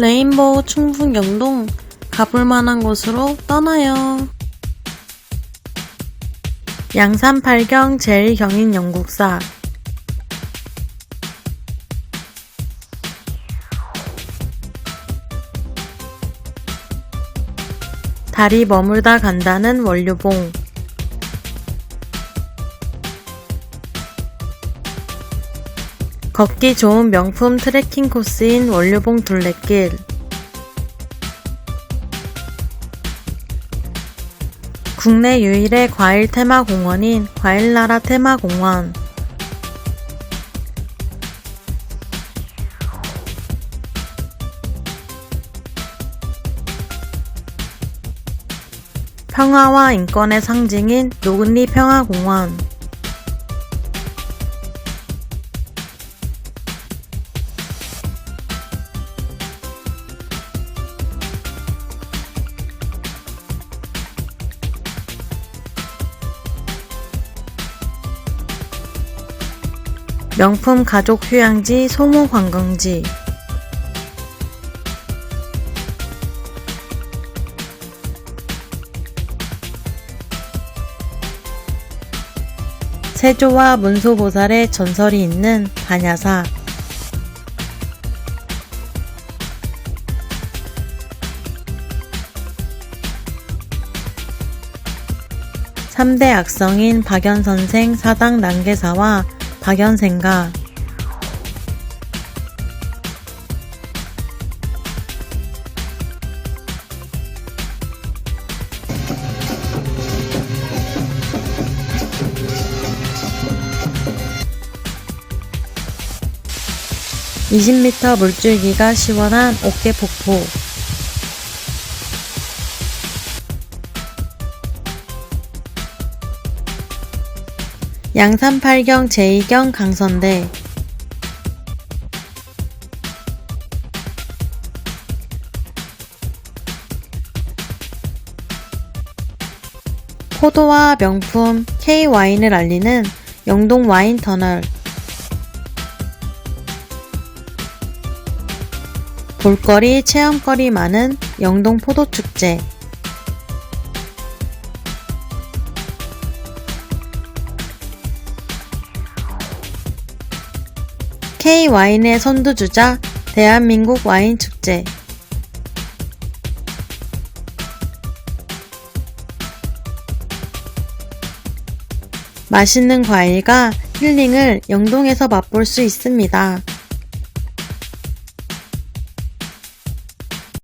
레인보우 충북 영동 가볼 만한 곳으로 떠나요. 양산 팔경 제1경인 영국사 달이 머물다 간다는 원류봉 걷기 좋은 명품 트레킹 코스인 원류봉 둘레길. 국내 유일의 과일 테마 공원인 과일나라 테마공원. 평화와 인권의 상징인 노근리 평화공원 명품 가족 휴양지 소모 관광지. 세조와 문소보살의 전설이 있는 반야사. 삼대 악성인 박연선생 사당 난계사와 박연생가 (20m) 물줄기가 시원한 옥계폭포 양산 팔경 제2경 강선대. 포도와 명품 K-와인을 알리는 영동 와인 터널. 볼거리, 체험거리 많은 영동 포도축제 K-와인의 선두주자 대한민국 와인축제 맛있는 과일과 힐링을 영동에서 맛볼 수 있습니다.